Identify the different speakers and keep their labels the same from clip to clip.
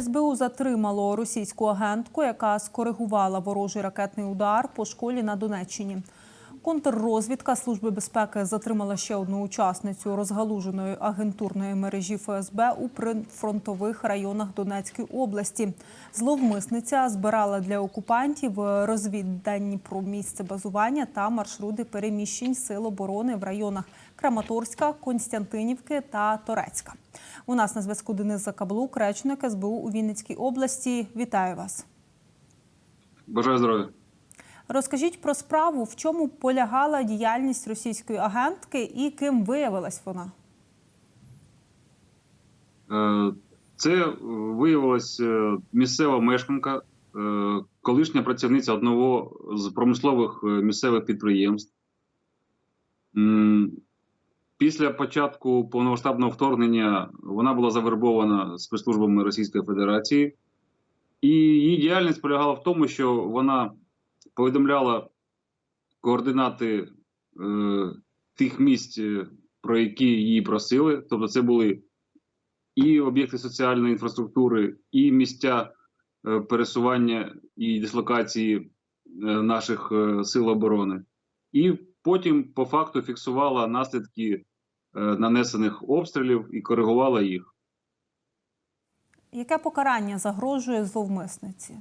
Speaker 1: СБУ затримало російську агентку, яка скоригувала ворожий ракетний удар по школі на Донеччині. Контррозвідка Служби безпеки затримала ще одну учасницю розгалуженої агентурної мережі ФСБ у прифронтових районах Донецької області. Зловмисниця збирала для окупантів розвіддані про місце базування та маршрути переміщень сил оборони в районах Краматорська, Константинівки та Торецька. У нас на зв'язку Денис Закаблук, речник СБУ у Вінницькій області. Вітаю вас.
Speaker 2: Бажаю здоров'я.
Speaker 1: Розкажіть про справу, в чому полягала діяльність російської агентки і ким виявилась вона?
Speaker 2: Е, Це виявилась е, місцева мешканка, е, колишня працівниця одного з промислових місцевих підприємств. Після початку повномасштабного вторгнення вона була завербована спецслужбами Російської Федерації, і її діяльність полягала в тому, що вона повідомляла координати е, тих місць, е, про які її просили. Тобто, це були і об'єкти соціальної інфраструктури, і місця е, пересування і дислокації е, наших е, сил оборони. І потім по факту фіксувала наслідки е, нанесених обстрілів і коригувала їх.
Speaker 1: Яке покарання загрожує зловмисниці?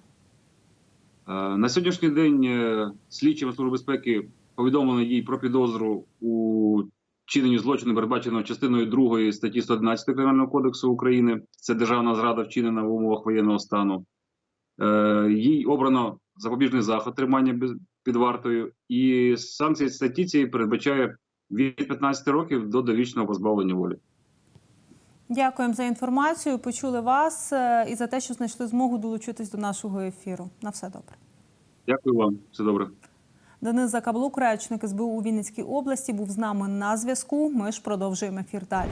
Speaker 2: Е, На сьогоднішній день е, слідчим Служби безпеки повідомлено їй про підозру у чиненні злочину, передбаченого частиною 2 статті 111 Кримінального кодексу України. Це державна зрада вчинена в умовах воєнного стану. Е, Їй обрано запобіжний заход тримання під вартою, і санкція статті цієї передбачає від 15 років до довічного позбавлення волі.
Speaker 1: Дякуємо за інформацію. Почули вас е, і за те, що знайшли змогу долучитись до нашого ефіру. На все добре.
Speaker 2: Дякую вам, все добре.
Speaker 1: Денис Закаблук, речник СБУ у Вінницькій області, був з нами на зв'язку. Ми ж продовжуємо ефір далі.